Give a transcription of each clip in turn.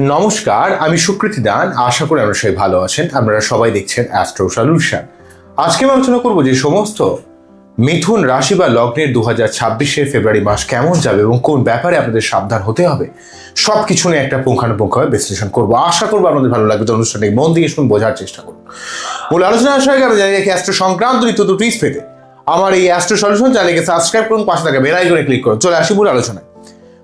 নমস্কার, আমি সুকৃতি দান। আশা করি আপনারা সবাই ভালো আছেন। আপনারা সবাই দেখছেন অ্যাস্ট্রো সলিউশন আজকে আমি আলোচনা করব যে সমস্ত মিথুন রাশি বা লগ্নের দু হাজার ছাব্বিশের ফেব্রুয়ারি মাস কেমন যাবে এবং কোন ব্যাপারে আপনাদের সাবধান হতে হবে সব কিছু নিয়ে একটা পুঙ্খানুপুঙ্খভাবে বিশ্লেষণ করব। আশা করব আপনাদের ভালো লাগবে। তো অনুষ্ঠানটি মন দিয়ে শুনুন, বোঝার চেষ্টা করুন। মূল আলোচনা আসার আগে জানি রাখি অ্যাস্ট্রো সংক্রান্ত নিত্য টুইস পেতে। আমার এই অ্যাস্ট্রো সলিউশন চ্যানেলকে সাবস্ক্রাইব করুন, পাশে থাকা বেল আইকনে ক্লিক করুন। চলে আসি মূল আলোচনায়।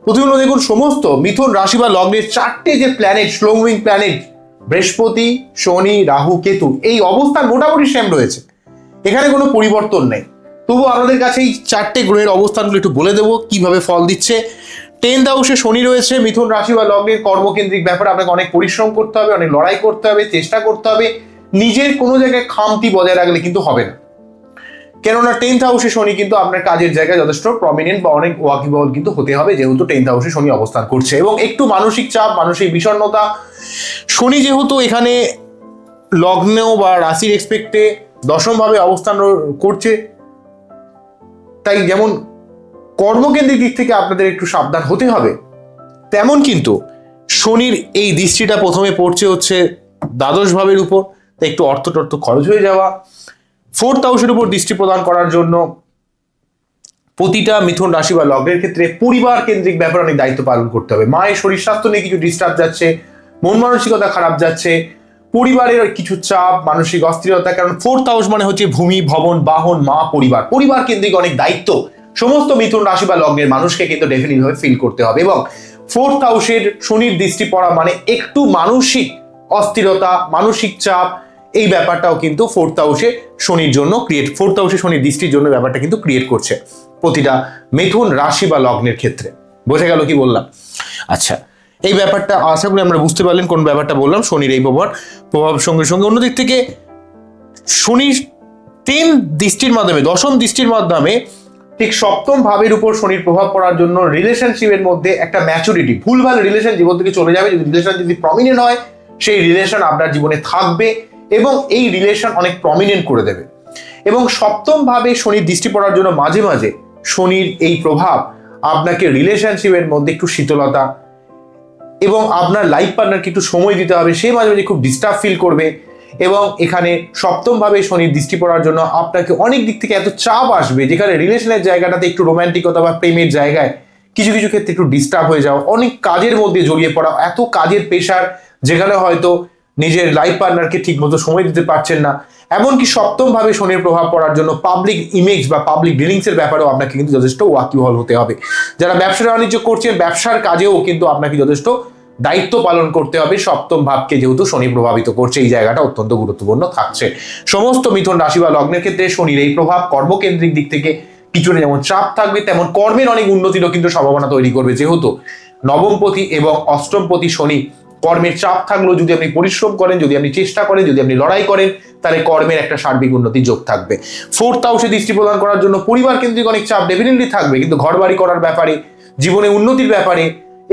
প্রথমে হলো দেখুন সমস্ত মিথুন রাশি বা লগ্নের চারটে যে প্ল্যানেট স্লো মুভিং প্ল্যানেট বৃহস্পতি, শনি, রাহু, কেতু, এই অবস্থান মোটামুটি সেম রয়েছে। এখানে কোনো পরিবর্তন নেই। তবু আপনাদের কাছে এই চারটে গ্রহের অবস্থানগুলো একটু বলে দেবো, কীভাবে ফল দিচ্ছে। টেন্থ হাউসে শনি রয়েছে, মিথুন রাশি বা লগ্নের কর্মকেন্দ্রিক ব্যাপারে আপনাকে অনেক পরিশ্রম করতে হবে, অনেক লড়াই করতে হবে, চেষ্টা করতে হবে। নিজের কোনো জায়গায় খামতি বজায় রাখলে কিন্তু হবে না। কেননা টেন্থ হাউসে শনি কিন্তু আপনার কাজের জায়গায় যথেষ্ট প্রমিনেন্ট বা অনেক ওয়াকিবল কিন্তু হতে হবে, যেহেতু টেন্থ হাউসে শনি অবস্থান করছে। এবং একটু মানসিক চাপ, মানসিক বিষণ্ণতা, শনি যেহেতু এখানে লগ্ন বা রাশির এক্সপেক্টে দশমভাবে অবস্থান করছে, তাই যেমন কর্মকেন্দ্রিক দিক থেকে আপনাদের একটু সাবধান হতে হবে, তেমন কিন্তু শনির এই দৃষ্টিটা প্রথমে পড়ছে হচ্ছে দ্বাদশ ভাবের উপর, তাই একটু অর্থ টর্থ খরচ হয়ে যাওয়া ফোর্থ হাউসের উপর দৃষ্টি প্রদান করার জন্য প্রতিটা মিথুন রাশি বা লগ্নের ক্ষেত্রে পরিবার কেন্দ্রিক ব্যাপারে অনেক দায়িত্ব পালন করতে হবে। মায়ের শরীর, স্বাস্থ্য নিয়ে কিছু ডিস্টার্ব যাচ্ছে, মন মানসিকতা খারাপ যাচ্ছে, পরিবারের কিছু চাপ, মানসিক অস্থিরতা, কারণ ফোর্থ হাউস মানে হচ্ছে ভূমি, ভবন, বাহন, মা, পরিবার। পরিবার কেন্দ্রিক অনেক দায়িত্ব। সমস্ত মিথুন রাশি বা লগ্নের মানুষকে কিন্তু ডেফিনেটলি ভাবে ফিল করতে হবে এবং ফোর্থ হাউসের শনির দৃষ্টি পড়া মানে একটু মানসিক অস্থিরতা, মানসিক চাপ এই ব্যাপারটাও কিন্তু ফোর্থ হাউসে শনির জন্য ক্রিয়েট ফোর্থ হাউসে শনির দৃষ্টির জন্য ব্যাপারটা কিন্তু ক্রিয়েট করছে প্রতিটা মিথুন রাশি বা লগ্নের ক্ষেত্রে। বোঝা গেল কি বললাম? আচ্ছা এই ব্যাপারটা আশা করি আমরা বুঝতে পারলেন কোন ব্যাপারটা বললাম, শনির এই প্রভাব প্রভাব সঙ্গে সঙ্গে অন্যদিক থেকে শনির তিন দৃষ্টির মাধ্যমে, দশম দৃষ্টির মাধ্যমে ঠিক সপ্তম ভাবের উপর শনির প্রভাব পড়ার জন্য রিলেশনশিপের মধ্যে একটা ম্যাচুরিটি ভুলভাল রিলেশন জীবন থেকে চলে যাবে। যদি রিলেশন যদি প্রমিনেন্ট হয়, সেই রিলেশন আপনার জীবনে থাকবে। এবং এই রিলেশন অনেক প্রমিনেন্ট করে দেবে। এবং সপ্তম ভাবে শনির দৃষ্টি পড়ার জন্য মাঝে মাঝে শনির এই প্রভাব আপনাকে রিলেশনশিপের মধ্যে একটু শীতলতা এবং আপনার লাইফ পার্টনারকে একটু সময় দিতে হবে, সে মাঝে মাঝে খুব ডিস্টার্ব ফিল করবে এবং এখানে সপ্তমভাবে শনির দৃষ্টি পড়ার জন্য আপনাকে অনেক দিক থেকে এত চাপ আসবে, যেখানে রিলেশনের জায়গাটাতে একটু রোমান্টিকতা বা প্রেমের জায়গায় কিছু কিছু ক্ষেত্রে একটু ডিস্টার্ব হয়ে যাওয়া, অনেক কাজের মধ্যে জড়িয়ে পড়া, এত কাজের পেশার যেখানে হয়তো নিজের লাইফ পার্টনারকে ঠিক মতো সময় দিতে পারছেন না। এমনকি সপ্তম ভাবে শনির প্রভাব পড়ার জন্য পাবলিক ইমেজ বা পাবলিক ডিলিংসের ব্যাপারেও আপনাকে কিন্তু যথেষ্ট ওয়াকিবহল হতে হবে। যারা ব্যবসা বাণিজ্য করছেন, ব্যবসার কাজেও কিন্তু আপনাকে যথেষ্ট দায়িত্ব পালন করতে হবে। সপ্তম ভাবকে যেহেতু শনি প্রভাবিত করছে, এই জায়গাটা অত্যন্ত গুরুত্বপূর্ণ থাকছে। সমস্ত মিথুন রাশি বা লগ্নের ক্ষেত্রে শনির এই প্রভাব কর্মকেন্দ্রিক দিক থেকে কিছুটা যেমন চাপ থাকবে, তেমন কর্মের অনেক উন্নতিরও কিন্তু সম্ভাবনা তৈরি করবে। যেহেতু নবমপতি এবং অষ্টমপতি শনি কর্মের চাপ থাকলেও যদি আপনি পরিশ্রম করেন, যদি আপনি চেষ্টা করেন, যদি আপনি লড়াই করেন, তাহলে কর্মের একটা সার্বিক উন্নতি যোগ থাকবে। ফোর্থ হাউসে দৃষ্টি প্রদান করার জন্য পরিবার কেন্দ্রিক অনেক চাপ ডেফিনেটলি থাকবে, কিন্তু ঘর বাড়ি করার ব্যাপারে, জীবনে উন্নতির ব্যাপারে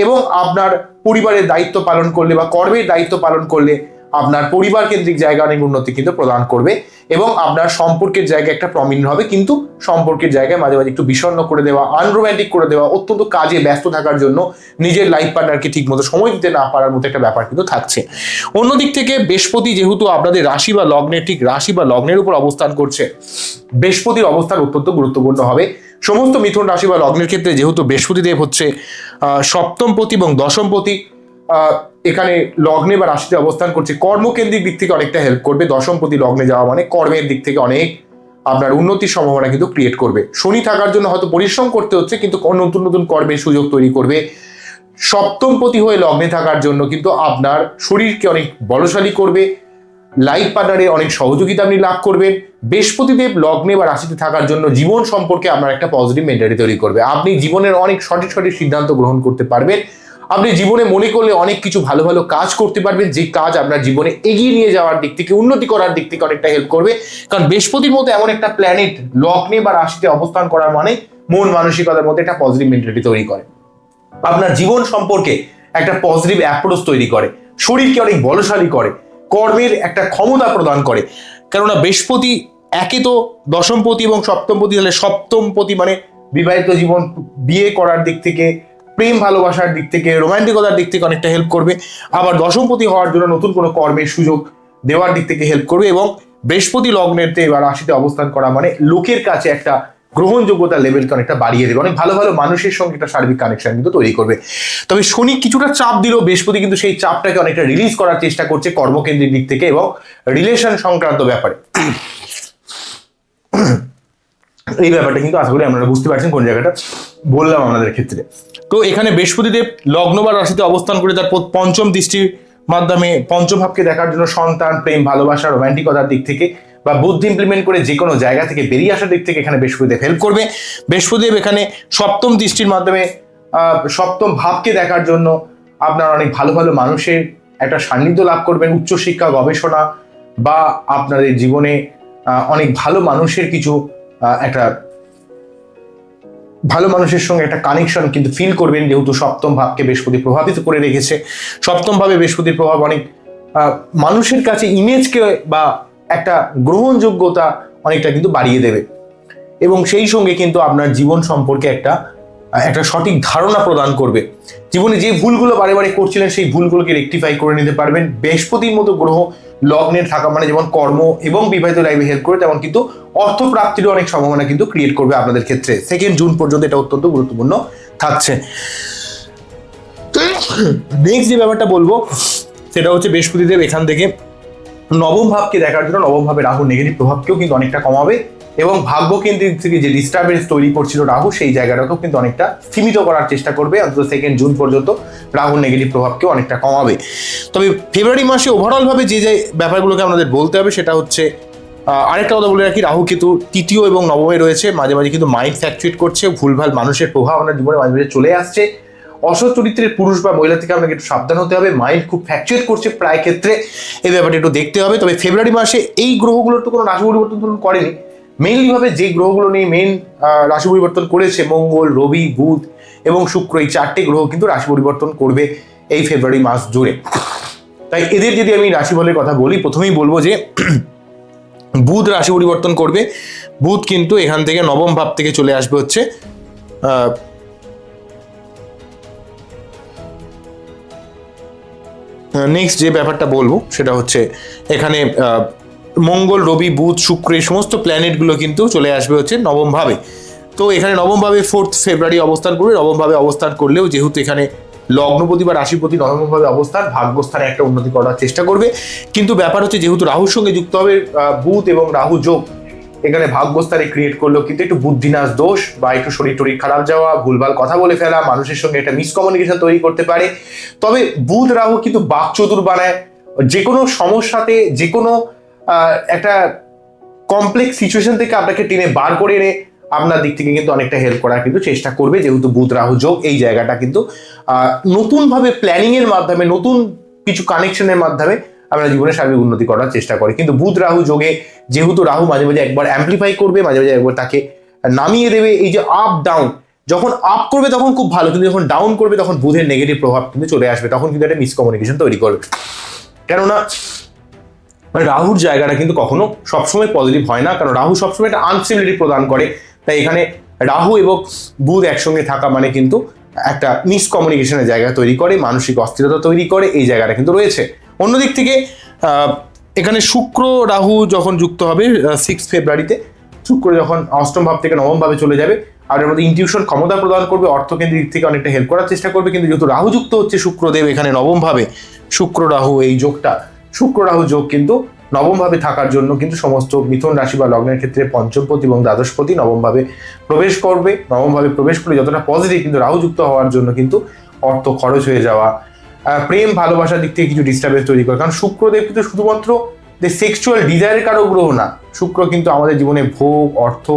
এবং আপনার পরিবারের দায়িত্ব পালন করলে বা কর্মের দায়িত্ব পালন করলে আপনার পরিবার কেন্দ্রিক জায়গা অনেক উন্নতি কিন্তু প্রদান করবে এবং আপনার সম্পর্কের জায়গায় একটা প্রমিনেন্ট হবে, কিন্তু সম্পর্কের জায়গায় মাঝে মাঝে একটু বিষণ্ণ করে দেওয়া আনরোম্যান্টিক করে দেওয়া, অত্যন্ত কাজে ব্যস্ত থাকার জন্য নিজের লাইফ পার্টনারকে ঠিক মতো সময় দিতে না পারার মতো একটা ব্যাপার কিন্তু থাকছে। অন্যদিক থেকে বৃহস্পতি যেহেতু আপনাদের রাশি বা লগ্নের, ঠিক রাশি বা লগ্নের উপর অবস্থান করছে, বৃহস্পতির অবস্থান অত্যন্ত গুরুত্বপূর্ণ হবে। সমস্ত মিথুন রাশি বা লগ্নের ক্ষেত্রে যেহেতু বৃহস্পতিদেব হচ্ছে সপ্তমপতি এবং দশমপতি এখানে লগ্নে বা রাশিতে অবস্থান করছে। কর্মকেন্দ্রিক দিক থেকে অনেকটা হেল্প করবে। দশমপতি লগ্নে যাওয়া মানে কর্মের দিক থেকে অনেক আপনার উন্নতির সম্ভাবনা কিন্তু ক্রিয়েট করবে। শনি থাকার জন্য হয়তো পরিশ্রম করতে হচ্ছে, কিন্তু নতুন নতুন কর্মের সুযোগ তৈরি করবে। সপ্তমপতি হয়ে লগ্নে থাকার জন্য কিন্তু আপনার শরীরকে অনেক বলশালী করবে। লাইফ পার্টনারের অনেক সহযোগিতা আপনি লাভ করবেন। বৃহস্পতিদেব লগ্নে বা রাশিতে থাকার জন্য জীবন সম্পর্কে আপনার একটা পজিটিভ মেন্টালিটি তৈরি করবে। আপনি জীবনের অনেক সঠিক সঠিক সিদ্ধান্ত গ্রহণ করতে পারবেন। আপনি জীবনে মনে করলে অনেক কিছু ভালো ভালো কাজ করতে পারবেন, যে কাজ আপনার জীবনে এগিয়ে নিয়ে যাওয়ার দিক থেকে, উন্নতি করার দিক থেকে অনেকটা হেল্প করবে। কারণ বৃহস্পতির মতো এমন একটা প্ল্যানেট লগ্নে বা রাশিতে অবস্থান করার মানে মন মানসিকতার মধ্যে একটা পজিটিভ মেন্টালিটি তৈরি করে। আপনার জীবন সম্পর্কে একটা পজিটিভ অ্যাপ্রোচ তৈরি করে। শরীরকে অনেক বলশালী করে। কর্মের একটা ক্ষমতা প্রদান করে। কেননা বৃহস্পতি একে তো দশমপতি এবং সপ্তমপতি, তাহলে সপ্তমপতি মানে বিবাহিত জীবন বিয়ে করার দিক থেকে প্রেম ভালোবাসার দিক থেকে, রোমান্টিকতার দিক থেকে অনেকটা হেল্প করবে। আবার দশমপতি হওয়ার জন্য নতুন কোনো কর্মের সুযোগ দেওয়ার দিক থেকে হেল্প করবে এবং বৃহস্পতি লগ্নেতে এবার রাশিতে অবস্থান করা মানে লোকের কাছে একটা গ্রহণযোগ্যতার লেভেলকে অনেকটা বাড়িয়ে দেবে। অনেক ভালো ভালো মানুষের সঙ্গে একটা সার্বিক কানেকশন কিন্তু তৈরি করবে। তবে শনি কিছুটা চাপ দিলেও বৃহস্পতি কিন্তু সেই চাপটাকে অনেকটা রিলিজ করার চেষ্টা করছে কর্মকেন্দ্রিক দিক থেকে এবং রিলেশন সংক্রান্ত ব্যাপারে। এই ব্যাপারটা কিন্তু আশা করি আপনারা বুঝতে পারছেন কোন জায়গাটা। বললাম আমাদের ক্ষেত্রে। তো এখানে বৃহস্পতিদেব লগ্ন বা রাশিতে অবস্থান করে তার পঞ্চম দৃষ্টির মাধ্যমে পঞ্চম ভাবকে দেখার জন্য সন্তান, প্রেম, ভালোবাসা রোমান্টিকতার দিক থেকে বা বুদ্ধি ইমপ্লিমেন্ট করে যে কোনো জায়গা থেকে বেরিয়ে আসার দিক থেকে এখানে বৃহস্পতিদেব হেল্প করবে। বৃহস্পতিদেব এখানে সপ্তম দৃষ্টির মাধ্যমে সপ্তম ভাবকে দেখার জন্য আপনার অনেক ভালো ভালো মানুষের একটা সান্নিধ্য লাভ করবেন, উচ্চশিক্ষা, গবেষণা বা আপনাদের জীবনে অনেক ভালো মানুষের কিছু একটা ভালো মানুষের সঙ্গে একটা কানেকশন কিন্তু ফিল করবেন যেহেতু সপ্তম ভাবকে বৃহস্পতি প্রভাবিত করে রেখেছে। সপ্তম ভাবে বৃহস্পতির প্রভাব অনেক মানুষের কাছে ইমেজকে বা একটা গ্রহণযোগ্যতা অনেকটা কিন্তু বাড়িয়ে দেবে। এবং সেই সঙ্গে কিন্তু আপনার জীবন সম্পর্কে একটা একটা সঠিক ধারণা প্রদান করবে। জীবনে যে ভুলগুলো বারে বারে করছিলেন, সেই ভুলগুলোকে রেকটিফাই করে নিতে পারবেন। বৃহস্পতির মতো গ্রহ লগ্নে থাকা মানে যেমন কর্ম এবং বিবাহিত লাইফে হেল্প করে, তেমন কিন্তু অর্থ প্রাপ্তিরও অনেক সম্ভাবনা কিন্তু ক্রিয়েট করবে আপনাদের ক্ষেত্রে। সেকেন্ড জুন পর্যন্ত এটা অত্যন্ত গুরুত্বপূর্ণ থাকছে। নেক্সট যে ব্যাপারটা বলব, সেটা হচ্ছে বৃহস্পতিদেব এখান থেকে নবম ভাবকে দেখার জন্য, নবম ভাবে রাহু নেগেটিভ প্রভাবকেও কিন্তু অনেকটা কমাবে এবং ভাগ্য কেন্দ্রিক থেকে যে ডিস্টারবেন্স তৈরি করছিল রাহু, সেই জায়গাটাকেও কিন্তু অনেকটা সীমিত করার চেষ্টা করবে, অন্তত সেকেন্ড জুন পর্যন্ত রাহুর নেগেটিভ প্রভাবকেও অনেকটা কমাবে। তবে ফেব্রুয়ারি মাসে ওভারঅল ভাবে যে যে ব্যাপারগুলোকে আমাদের বলতে হবে, সেটা হচ্ছে আরেকটা কথা বলে রাখি রাহু কিন্তু তৃতীয় এবং নবমে রয়েছে, মাঝে মাঝে কিন্তু মাইন্ড ফ্যাকচুয়েট করছে, ভুলভাল মানুষের প্রভাব আপনার জীবনে মাঝে মাঝে চলে আসছে। অসৎ চরিত্রের পুরুষ বা মহিলা থেকে আপনাকে একটু সাবধান হতে হবে মাইন্ড খুব ফ্যাকচুয়েট করছে প্রায় ক্ষেত্রে এই ব্যাপারটা একটু দেখতে হবে। তবে ফেব্রুয়ারি মাসে এই গ্রহগুলোর তো কোনো রাশি পরিবর্তন ধরুন করেনি। মেইনলি ভাবে যে গ্রহগুলো নিয়ে মেইন রাশি পরিবর্তন করেছে, মঙ্গল, রবি, বুধ এবং শুক্র, এই চারটে গ্রহ কিন্তু রাশি পরিবর্তন করবে এই ফেব্রুয়ারি মাস জুড়ে। তাই এদের যদি আমি রাশি ফলের কথা বলি, প্রথমেই বলব যে বুধ রাশি পরিবর্তন করবে। বুধ কিন্তু এখান থেকে নবম ভাব থেকে চলে আসবে হচ্ছে নেক্সট যে ব্যাপারটা বলব সেটা হচ্ছে এখানে মঙ্গল, রবি, বুধ শুক্র এই সমস্ত প্ল্যানেটগুলো কিন্তু চলে আসবে হচ্ছে নবমভাবে তো এখানে নবমভাবে ফোর্থ ফেব্রুয়ারি অবস্থান করবে। নবমভাবে অবস্থান করলেও যেহেতু এখানে লগ্নপতি বা রাশিপতি নবম ভাবে অবস্থান, ভাগ্যস্থানে একটা উন্নতি করার চেষ্টা করবে। কিন্তু ব্যাপার হচ্ছে যেহেতু রাহুর সঙ্গে যুক্ত হবে বুধ এবং রাহু যোগ, এখানে ভাগ্যস্থানে ক্রিয়েট করল কিন্তু একটু বুদ্ধিনাশ দোষ বা একটু শরীর টরীর খারাপ যাওয়া, ভুলভাল কথা বলে ফেলা, মানুষের সঙ্গে একটা মিসকমিউনিকেশন তৈরি করতে পারে। তবে বুধ, রাহু কিন্তু বাকচতুর বানায়। যে কোনো সমস্যাতে, যে কোনো একটা কমপ্লেক্স সিচুয়েশন থেকে আপনাকে টেনে বার করে এনে আপনার দিক থেকে কিন্তু অনেকটা হেল্প করার কিন্তু চেষ্টা করবে, যেহেতু বুধ, রাহু যোগ, এই জায়গাটা কিন্তু নতুনভাবে প্ল্যানিং এর মাধ্যমে, নতুন কিছু কানেকশনের মাধ্যমে আমরা জীবনে সার্বিক উন্নতি করার চেষ্টা করি। কিন্তু বুধ, রাহু যোগে, যেহেতু রাহু মাঝে মাঝে একবার অ্যাম্পলিফাই করবে, মাঝে মাঝে একবার তাকে নামিয়ে দেবে, এই যে আপ ডাউন যখন আপ করবে তখন খুব ভালো, কিন্তু যখন ডাউন করবে তখন বুধের নেগেটিভ প্রভাব কিন্তু চলে আসবে, তখন কিন্তু একটা মিসকমিউনিকেশন তৈরি করবে। কেননা মানে রাহুর জায়গাটা কিন্তু কখনো সবসময় পজিটিভ হয় না, কারণ রাহু সবসময় একটা আনস্টেবিলিটি প্রদান করে তাই এখানে রাহু এবং বুধ একসঙ্গে থাকা মানে কিন্তু একটা মিসকমিউনিকেশনের জায়গা তৈরি করে, মানসিক অস্থিরতা তৈরি করে, এই জায়গাটা কিন্তু রয়েছে। অন্যদিক থেকে এখানে শুক্র রাহু যখন যুক্ত হবে সিক্স ফেব্রুয়ারিতে শুক্র যখন অষ্টম ভাব থেকে নবম ভাবে চলে যাবে, আর এর মধ্যে ইনটিউশন ক্ষমতা প্রদান করবে, অর্থকেন্দ্রিক দিক থেকে অনেকটা হেল্প করার চেষ্টা করবে, কিন্তু যেহেতু রাহু যুক্ত হচ্ছে শুক্রদেব, এখানে নবম ভাবে শুক্র রাহু এই যোগটা, শুক্র রাহু যোগ কিন্তু নবম ভাবে থাকার জন্য কিন্তু সমস্ত মিথুন রাশি বা লগ্নের ক্ষেত্রে পঞ্চমপতি এবং দ্বাদশপতি নবম ভাবে প্রবেশ করবে। নবম ভাবে প্রবেশ করে যতটা পজিটিভ কিন্তু রাহু যুক্ত হওয়ার জন্য কিন্তু অর্থ খরচ হয়ে যাওয়া। প্রেম, ভালোবাসার দিক থেকে কিছু ডিস্টার্বেন্স তৈরি করে। কারণ শুক্রদেব কিন্তু শুধুমাত্র যে সেক্সুয়াল ডিজায়ারের কারও গ্রহ না, শুক্র কিন্তু আমাদের জীবনে ভোগ, অর্থ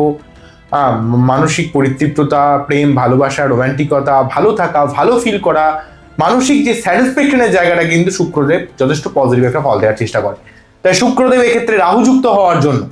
মানসিক পরিতৃপ্ততা, প্রেম, ভালোবাসা রোমান্টিকতা ভালো থাকা, ভালো ফিল করা, মানসিক যে স্যাটিসফ্যাকশনের জায়গাটা কিন্তু শুক্রদেব যথেষ্ট পজিটিভ একটা ফল দেওয়ার চেষ্টা করে। তাই শুক্রদেব এক্ষেত্রে রাহুযুক্ত হওয়ার জন্য।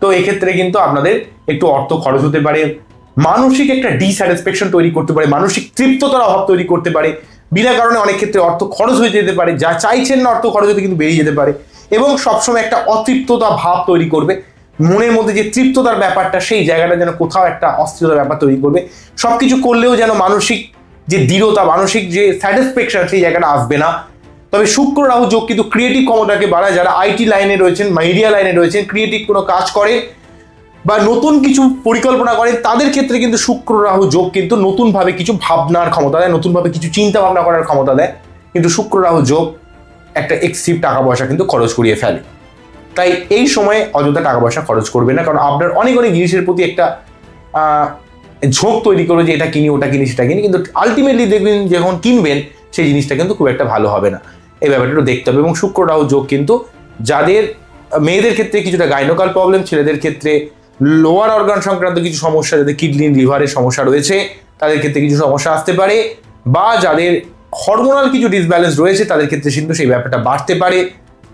তো এক্ষেত্রে কিন্তু আপনাদের একটু অর্থ খরচ হতে পারে, মানসিক একটা ডিস্যাটিসফ্যাকশন তৈরি করতে পারে, মানসিক তৃপ্ততার অভাব তৈরি করতে পারে। বিনা কারণে অনেক ক্ষেত্রে অর্থ খরচ হয়ে যেতে পারে, যা চাইছেন না অর্থ খরচ হতে কিন্তু বেরিয়ে যেতে পারে। এবং সবসময় একটা অতৃপ্ততা ভাব তৈরি করবে। মনের মধ্যে যে তৃপ্ততার ব্যাপারটা, সেই জায়গাটা যেন কোথাও একটা অস্থিরতার ব্যাপার তৈরি করবে। সবকিছু করলেও যেন মানসিক যে দৃঢ়তা, মানসিক যে স্যাটিসফ্যাকশন সেই জায়গাটা আসবে না। তবে শুক্র, রাহু, যোগ কিন্তু ক্রিয়েটিভ ক্ষমতাকে বাড়ায়। যারা আইটি লাইনে রয়েছেন মিডিয়া লাইনে রয়েছেন ক্রিয়েটিভ কোনো কাজ করে বা নতুন কিছু পরিকল্পনা করেন তাদের ক্ষেত্রে কিন্তু শুক্র, রাহু, যোগ কিন্তু নতুনভাবে কিছু ভাবনার ক্ষমতা দেয়, নতুনভাবে কিছু চিন্তা ভাবনা করার ক্ষমতা দেয়। কিন্তু শুক্র, রাহু, যোগ একটা এক্সিভ টাকা পয়সা কিন্তু খরচ করিয়ে ফেলে। তাই এই সময়ে অযথা টাকা পয়সা খরচ করবে না, কারণ আপনার অনেক অনেক জিনিসের প্রতি একটা ঝোঁক তৈরি করবে যে এটা কিনি, ওটা কিনি, সেটা কিনি। কিন্তু আলটিমেটলি দেখবেন যখন কিনবেন, সেই জিনিসটা কিন্তু খুব একটা ভালো হবে না। এই ব্যাপারটা একটু দেখতে হবে। এবং শুক্র রাহু যোগ কিন্তু যাদের, মেয়েদের ক্ষেত্রে কিছুটা গাইনোকাল প্রবলেম ছেলেদের ক্ষেত্রে লোয়ার অর্গান সংক্রান্ত কিছু সমস্যা, যাদের কিডনি লিভারের সমস্যা রয়েছে, তাদের ক্ষেত্রে কিছু সমস্যা আসতে পারে। বা যাদের হরমোনাল কিছু ডিসব্যালেন্স রয়েছে, তাদের ক্ষেত্রে কিন্তু সেই ব্যাপারটা বাড়তে পারে।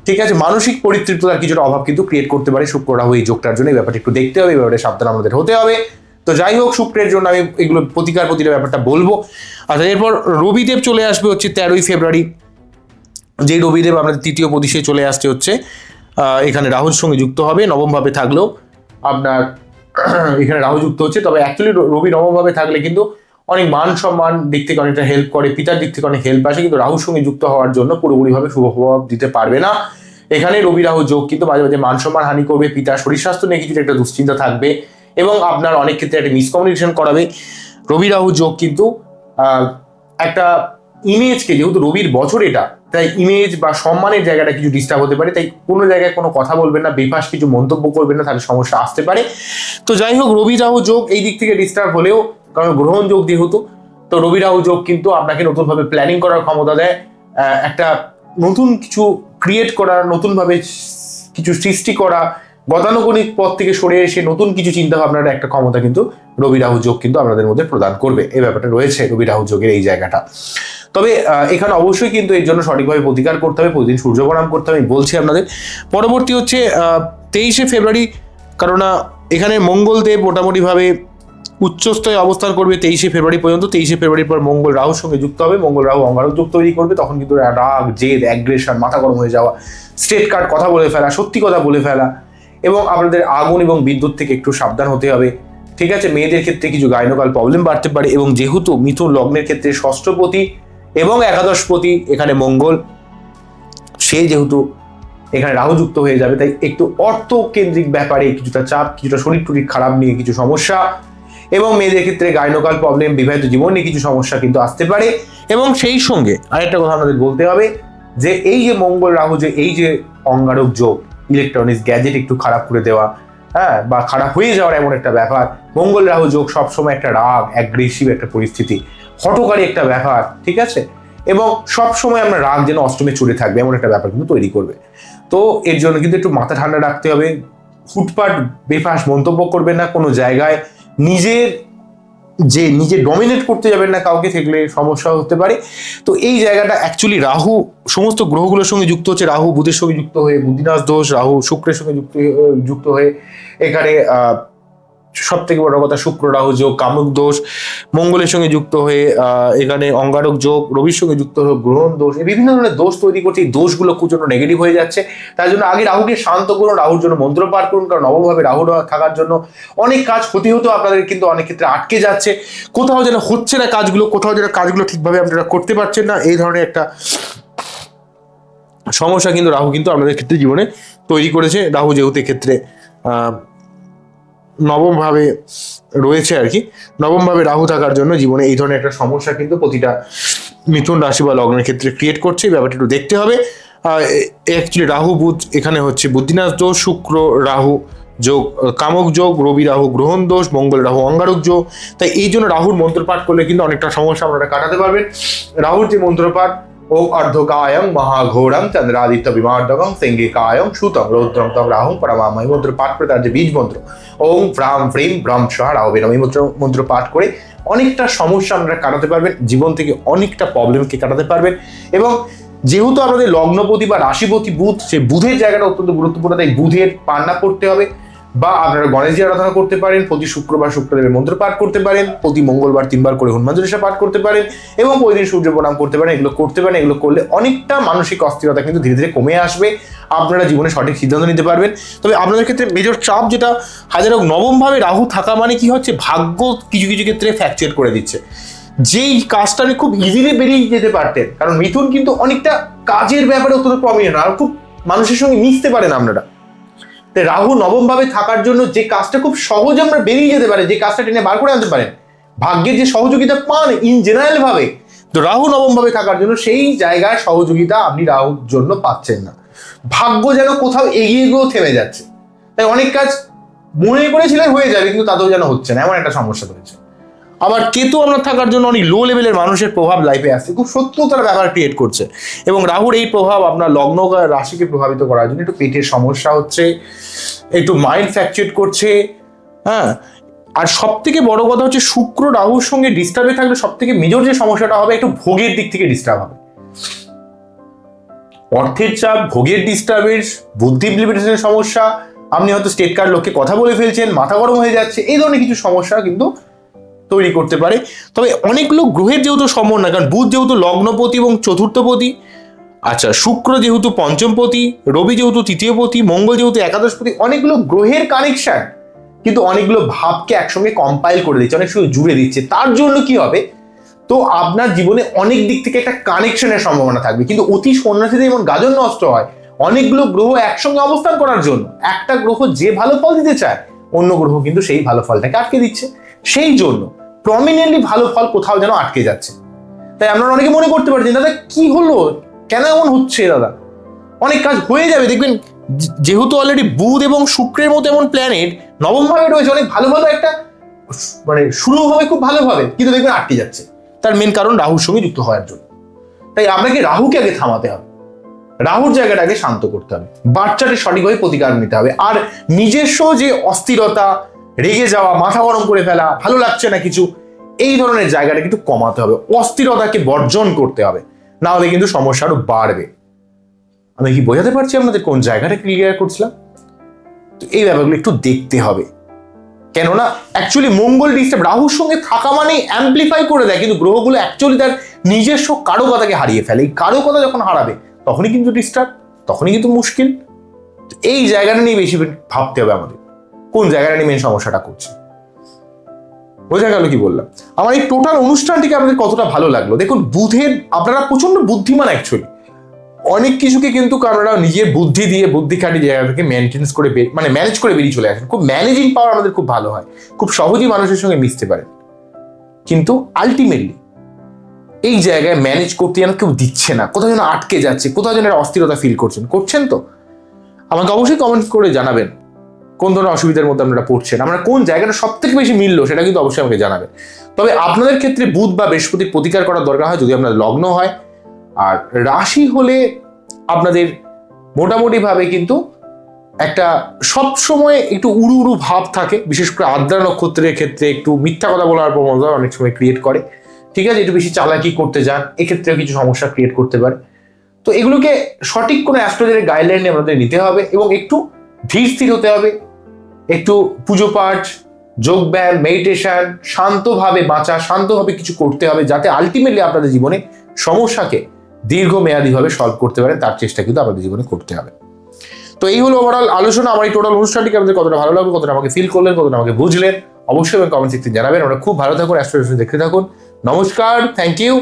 ঠিক আছে? মানসিক পরিতৃপ্ততার কিছুটা অভাব কিন্তু ক্রিয়েট করতে পারে শুক্র রাহু এই যোগটার জন্য। এই ব্যাপারটা একটু দেখতে হবে, এই ব্যাপারে সাবধান আমাদের হতে হবে। তো যাই হোক, শুক্রের জন্য আমি এগুলো প্রতিকার প্রতিটা ব্যাপারটা বলব। আচ্ছা এরপর রবিদেব চলে আসবে হচ্ছে তেরোই ফেব্রুয়ারি। যেই রবিদেব আমাদের তৃতীয় প্রদেশে চলে আসছে হচ্ছে এখানে রাহুর সঙ্গে যুক্ত হবে, নবমভাবে থাকলেও আপনার এখানে রাহু যুক্ত হচ্ছে, তবে অ্যাকচুয়ালি রবি নবমভাবে থাকলে কিন্তু অনেক মান সম্মান দিক থেকে অনেকটা হেল্প করে, পিতার দিক থেকে অনেক হেল্প আসে, কিন্তু রাহুর সঙ্গে যুক্ত হওয়ার জন্য পুরোপুরিভাবে শুভ প্রভাব দিতে পারবে না। এখানে রবি রাহু যোগ, কিন্তু মাঝে মাঝে মান সম্মান হানি করবে, পিতার শরীর স্বাস্থ্য নিয়ে কিছু একটা দুশ্চিন্তা থাকবে এবং আপনার অনেক ক্ষেত্রে একটা মিসকমিউনিকেশন করাবে। রবি রাহু যোগ কিন্তু একটা ইমেজকে যেহেতু রবির বছর এটা তাই ইমেজ বা সম্মানের জায়গাটা কিছু ডিস্টার্ব হতে পারে, তাই কোনো জায়গায় কোনো কথা বলবেন না, বেফাস কিছু মন্তব্য করবেন না, তাহলে সমস্যা আসতে পারে। তো যাই হোক, রবি রাহু যোগ এই দিক থেকে ডিস্টার্ব হলেও, কারণ গ্রহণ যোগ যেহেতু, তো রবি রাহু যোগ কিন্তু আপনাকে নতুনভাবে প্ল্যানিং করার ক্ষমতা দেয় একটা নতুন কিছু ক্রিয়েট করা, নতুনভাবে কিছু সৃষ্টি করা গতানুগণিক পথ থেকে সরে এসে নতুন কিছু চিন্তা ভাবনার একটা ক্ষমতা কিন্তু রবি রাহু যোগ কিন্তু আপনাদের মধ্যে প্রদান করবে। এই ব্যাপারটা রয়েছে রবি রাহু যোগের এই জায়গাটা। তবে এখানে অবশ্যই কিন্তু এর জন্য সঠিকভাবে প্রতিকার করতে হবে, প্রতিদিন সূর্য প্রণাম করতে হবে বলছি আপনাদের। পরবর্তী হচ্ছে তেইশে ফেব্রুয়ারি, কেননা এখানে মঙ্গলদেব মোটামুটিভাবে উচ্চস্তরে অবস্থান করবে তেইশে ফেব্রুয়ারি পর্যন্ত। তেইশে ফেব্রুয়ারির পর মঙ্গল রাহুর সঙ্গে যুক্ত হবে। মঙ্গল রাহু অঙ্গারক যোগ তৈরি করবে, তখন কিন্তু রাগ, জেদ অ্যাগ্রেশন মাথা গরম হয়ে যাওয়া স্টেট কাট কথা বলে ফেলা, সত্যি কথা বলে ফেলা, এবং আপনাদের আগুন এবং বিদ্যুৎ থেকে একটু সাবধান হতে হবে। ঠিক আছে, মেয়েদের ক্ষেত্রে কিছু গাইনোকাল প্রবলেম বাড়তে পারে, এবং যেহেতু মিথুন লগ্নের ক্ষেত্রে ষষ্ঠপতি এবং একাদশপতি এখানে মঙ্গল। সে যেহেতু এখানে রাহু যুক্ত হয়ে যাবে, তাই একটু অর্থ কেন্দ্রিক ব্যাপারে কিছুটা চাপ, কিছুটা শরীর টরির খারাপ নিয়ে কিছু সমস্যা এবং মেয়েদের ক্ষেত্রে গাইনোকাল প্রবলেম বিবাহিত জীবন নিয়ে কিছু সমস্যা কিন্তু আসতে পারে। এবং সেই সঙ্গে আরেকটা কথা আমাদের বলতে হবে যে, এই যে মঙ্গল রাহু যে, এই যে অঙ্গারক যোগ ইলেকট্রনিক্স গ্যাজেট একটু খারাপ করে দেওয়া হ্যাঁ বা খারাপ হয়ে যাওয়ার এমন একটা ব্যাপার। মঙ্গল রাহু যোগ সবসময় একটা রাগ অ্যাগ্রেসিভ একটা পরিস্থিতি হটকারী একটা ব্যাপার, ঠিক আছে? এবং সবসময় আমরা রাগ যেন অষ্টমে চড়ে থাকবে, এমন একটা ব্যাপার কিন্তু তৈরি করবে। তো এর জন্য কিন্তু একটু মাথা ঠান্ডা রাখতে হবে ফুটপাট বেফাস মন্তব্য করবে না কোনো জায়গায়। নিজের যে নিজে ডমিনেট করতে যাবেন না, কাউকে থাকলে সমস্যা হতে পারে। তো এই জায়গাটা অ্যাকচুয়ালি রাহু, সমস্ত গ্রহগুলোর সঙ্গে যুক্ত হচ্ছে রাহু, বুধের সঙ্গে যুক্ত হয়ে বুদ্ধিনাশ দোষ রাহু, শুক্রের সঙ্গে যুক্ত যুক্ত হয়ে এখানে সব থেকে বড় কথা শুক্র, রাহু যোগ কামুক দোষ, মঙ্গলের সঙ্গে যুক্ত হয়ে এখানে অঙ্গারক যোগ, রবির সঙ্গে যুক্ত হয়ে গ্রহণ দোষ, এই বিভিন্ন ধরনের দোষ তৈরি করছে, এই দোষগুলো জন্য নেগেটিভ হয়ে যাচ্ছে। তার জন্য আগে রাহুকে শান্ত করুন, রাহুর জন্য মন্ত্র পাঠ করুন, কারণ নবভাবে রাহু থাকার জন্য অনেক কাজ ক্ষতি হতেও আপনাদের কিন্তু অনেক ক্ষেত্রে আটকে যাচ্ছে। কোথাও যেন হচ্ছে না কাজগুলো, কোথাও যেন কাজগুলো ঠিকভাবে আপনারা করতে পারছেন না, এই ধরনের একটা সমস্যা কিন্তু রাহু কিন্তু আপনাদের ক্ষেত্রে জীবনে তৈরি করেছে। রাহু যেহেতু ক্ষেত্রে নবমভাবে রয়েছে আর কি। নবমভাবে রাহু থাকার জন্য জীবনে এই ধরনের একটা সমস্যা কিন্তু প্রতিটা মিথুন রাশি বা লগ্নের ক্ষেত্রে ক্রিয়েট করছে। এই ব্যাপারটা একটু দেখতে হবে। অ্যাকচুয়ালি রাহু বুধ, এখানে হচ্ছে বুদ্ধিনাথ দোষ শুক্র রাহু যোগ কামক যোগ, রবি রাহু গ্রহণ দোষ, মঙ্গল রাহু অঙ্গারক যোগ। তাই এই জন্য রাহুর মন্ত্রপাঠ করলে কিন্তু অনেকটা সমস্যা আপনারা কাটাতে পারবেন। রাহুর যে মন্ত্রপাঠ ওম অর্ধকায়ং মহাঘোরম চন্দ্রাদিত্য বিমার্দকং সিঙ্গিকায়ং সুতং রৌদ্রং তং রাহুং পরমাময় মন্ত্র পাঠ করে তার যে বীজ মন্ত্র ওম ফ্রাম ফ্রিম ব্রম সহ রাহু বেনম এই মন্ত্র মন্ত্র পাঠ করে অনেকটা সমস্যা আপনারা কাটাতে পারবেন, জীবন থেকে অনেকটা প্রবলেমকে কাটাতে পারবেন এবং যেহেতু আমাদের লগ্নপতি বা রাশিপতি বুধ, সে বুধের জায়গাটা অত্যন্ত গুরুত্বপূর্ণ, তাই বুধের পান্না পড়তে হবে। বা আপনারা গণেশজি আরাধনা করতে পারেন, প্রতি শুক্রবার শুক্রদেবের মন্ত্র পাঠ করতে পারেন, প্রতি মঙ্গলবার তিনবার করে হনুমান চল্লিশা পাঠ করতে পারেন এবং প্রতিদিন সূর্য প্রণাম করতে পারেন, এগুলো করতে পারেন, এগুলো করলে অনেকটা মানসিক অস্থিরতা কিন্তু ধীরে ধীরে কমে আসবে। আপনারা জীবনে সঠিক সিদ্ধান্ত নিতে পারবেন। তবে আপনাদের ক্ষেত্রে মেজর চাপ যেটা, হাজার হোক নবমভাবে রাহু থাকা মানে কি হচ্ছে? ভাগ্য কিছু কিছু ক্ষেত্রে ফ্র্যাকচার করে দিচ্ছে। যেই কাজটা আপনি খুব ইজিলি বেরিয়ে যেতে পারতেন, কারণ মিথুন কিন্তু অনেকটা কাজের ব্যাপারে অত্যন্ত প্রমিনেন্ট আর খুব মানুষের সঙ্গে মিশতে পারেন আপনারা। রাহু নবম ভাবে থাকার জন্য যে কাজটা খুব সহজ আমরা বেরিয়ে যেতে পারে, যে কাজটা টেনে বার করে আনতে পারেন, ভাগ্যের যে সহযোগিতা পান ইন জেনারেল ভাবে তো রাহু নবম ভাবে থাকার জন্য সেই জায়গায় সহযোগিতা আপনি রাহুর জন্য পাচ্ছেন না। ভাগ্য যেন কোথাও এগিয়ে গিয়েও থেমে যাচ্ছে। তাই অনেক কাজ মনে করেছিলেন হয়ে যাবে, কিন্তু তাতেও যেন হচ্ছে না, এমন একটা সমস্যা রয়েছে। আবার কেতু আপনার থাকার জন্য অনেক লো লেভেলের মানুষের প্রভাব লাইফে আসছে। খুব সত্যতার ব্যাপার ক্রিয়েট করছে। এবং রাহুর এই প্রভাব আপনার লগ্ন রাশিকে প্রভাবিত করার জন্য একটু পেটের সমস্যা হচ্ছে, একটু মাইন্ড ফ্যাকচুয়েট করছে হ্যাঁ? আর সব থেকে বড় কথা হচ্ছে শুক্র রাহুর সঙ্গে ডিস্টার্বে থাকলে সব থেকে মেজর যে সমস্যাটা হবে, একটু ভোগের দিক থেকে ডিস্টার্ব হবে। অর্থের চাপ, ভোগের ডিস্টার্বেন্স বুদ্ধি লিমিটেশনের সমস্যা, আপনি হয়তো স্টেট কার্ড লোককে কথা বলে ফেলছেন, মাথা গরম হয়ে যাচ্ছে, এই ধরনের কিছু সমস্যা কিন্তু তৈরি করতে পারে। তবে অনেকগুলো গ্রহের যেহেতু সমন্বয় কারণ বুধ যেহেতু লগ্নপতি এবং চতুর্থপতি আচ্ছা শুক্র যেহেতু পঞ্চমপতি, রবি যেহেতু তৃতীয়পতি, মঙ্গল যেহেতু একাদশপতি অনেকগুলো গ্রহের কানেকশন কিন্তু অনেকগুলো ভাবকে একসঙ্গে কম্পাইল করে দিচ্ছে, অনেক সময় জুড়ে দিচ্ছে। তার জন্য কি হবে? তো আপনার জীবনে অনেক দিক থেকে একটা কানেকশনের সম্ভাবনা থাকবে। কিন্তু অতি সন্ন্যাসীতে যেমন গাজন নষ্ট হয় অনেকগুলো গ্রহ একসঙ্গে অবস্থান করার জন্য, একটা গ্রহ যে ভালো ফল দিতে চায়, অন্য গ্রহ কিন্তু সেই ভালো ফলটাকে আটকে দিচ্ছে। সেই জন্য প্রমিনেন্টলি ভালো ফল কোথাও যেন আটকে যাচ্ছে। তাই আপনারা অনেকে মনে করতে পারছেন দাদা, কি হলো? কেন এমন হচ্ছে, দাদা? অনেক কাজ হয়ে যাবে। দেখবেন যেহেতু অলরেডি বুধ এবং শুক্রের মতো এমন প্ল্যানেট নবম ভাবে রয়েছে, অনেক ভালো ভালো একটা মানে শুরু হবে খুব ভালোভাবে, কিন্তু দেখবেন আটকে যাচ্ছে। তার মেন কারণ রাহুর সঙ্গে যুক্ত হওয়ার জন্য। তাই আপনাকে রাহুকে আগে থামাতে হবে। রাহুর জায়গাটাকে শান্ত করতে হবে। বাচ্চাটি সঠিকভাবে প্রতিকার নিতে হবে। আর নিজস্ব যে অস্থিরতা রেগে যাওয়া, মাথা গরম করে ফেলা, ভালো লাগছে না কিছু, এই ধরনের জায়গাটা কিন্তু কমাতে হবে। অস্থিরতাকে বর্জন করতে হবে। না হলে কিন্তু সমস্যা আরও বাড়বে। আমি কি বোঝাতে পারছি আপনাদের কোন জায়গাটা ক্লিয়ার করছিলাম? তো এই ব্যাপারগুলো একটু দেখতে হবে। কেননা অ্যাকচুয়ালি মঙ্গল ডিস্টার্ব রাহুর সঙ্গে থাকা মানে অ্যাম্পলিফাই করে দেয়, কিন্তু গ্রহগুলো অ্যাকচুয়ালি তার নিজস্ব কারকতাকে হারিয়ে ফেলে। এই কারকতা যখন হারাবে, তখনই কিন্তু ডিস্টার্ব তখনই কিন্তু মুশকিল। এই জায়গাটা নিয়ে বেশি ভাবতে হবে আমাদের। কোন জায়গাটা নিয়ে মেন সমস্যাটা করছে? বোঝা গেল কি বললাম? আমার এই টোটাল অনুষ্ঠানটিকে আপনাদের কতটা ভালো লাগল? দেখুন, বুধের, আপনারা প্রচণ্ড বুদ্ধিমান অ্যাকচুয়ালি অনেক কিছুকে কিন্তু আপনারা নিজের বুদ্ধি দিয়ে বুদ্ধি খাটিয়ে জায়গা থেকে করে মানে ম্যানেজ করে বেরিয়ে চলে আসেন। খুব ম্যানেজিং পাওয়ার আমাদের খুব ভালো হয়। খুব সহজেই মানুষের সঙ্গে মিশতে পারেন। কিন্তু আলটিমেটলি এই জায়গায় ম্যানেজ করতে যেন কেউ দিচ্ছে না, কোথাও যেন আটকে যাচ্ছে, কোথাও যেন অস্থিরতা ফিল করছেন। করছেন তো? আমাকে অবশ্যই কমেন্ট করে জানাবেন। কোন ধরনের অসুবিধার মধ্যে আপনারা পড়ছেন? আমরা কোন জায়গাটা সব থেকে বেশি মিললো সেটা কিন্তু অবশ্যই আমাকে জানাবেন। তবে আপনাদের ক্ষেত্রে বুধ বা বৃহস্পতির প্রতিকার করার দরকার হয় যদি আপনার লগ্ন হয়। আর রাশি হলে আপনাদের মোটামুটিভাবে কিন্তু একটা সব সময় একটু উড়ু উড়ু ভাব থাকে। বিশেষ করে আদ্রা নক্ষত্রের ক্ষেত্রে একটু মিথ্যা কথা বলার প্রবণতা অনেক সময় ক্রিয়েট করে। ঠিক আছে, একটু বেশি চালাকি করতে যান, এক্ষেত্রেও কিছু সমস্যা ক্রিয়েট করতে পারে। তো এগুলোকে সঠিক কোনো অ্যাস্ট্রোলজারের গাইডলাইনে আমাদের নিতে হবে এবং একটু ধীর স্থির হতে হবে। একটু পুজো পাঠ, যোগ ব্যায়াম মেডিটেশন শান্তভাবে বাঁচা, শান্তভাবে কিছু করতে হবে যাতে আলটিমেটলি আপনাদের জীবনে সমস্যাকে দীর্ঘমেয়াদীভাবে সলভ করতে পারেন, তার চেষ্টা কিন্তু আপনাদের জীবনে করতে হবে। তো এই হলো ওভারঅল আলোচনা, আমার এই টোটাল অনুষ্ঠানটিকে আপনাদের কতটা ভালো লাগল, কতটা আমাকে ফিল করলেন, কতটা আমাকে বুঝলেন, অবশ্যই কমেন্ট সেকশনে জানাবেন। আমরা খুব ভালো থাকুন অ্যাস্ট্রোলজি দেখতে থাকুন। নমস্কার থ্যাংক ইউ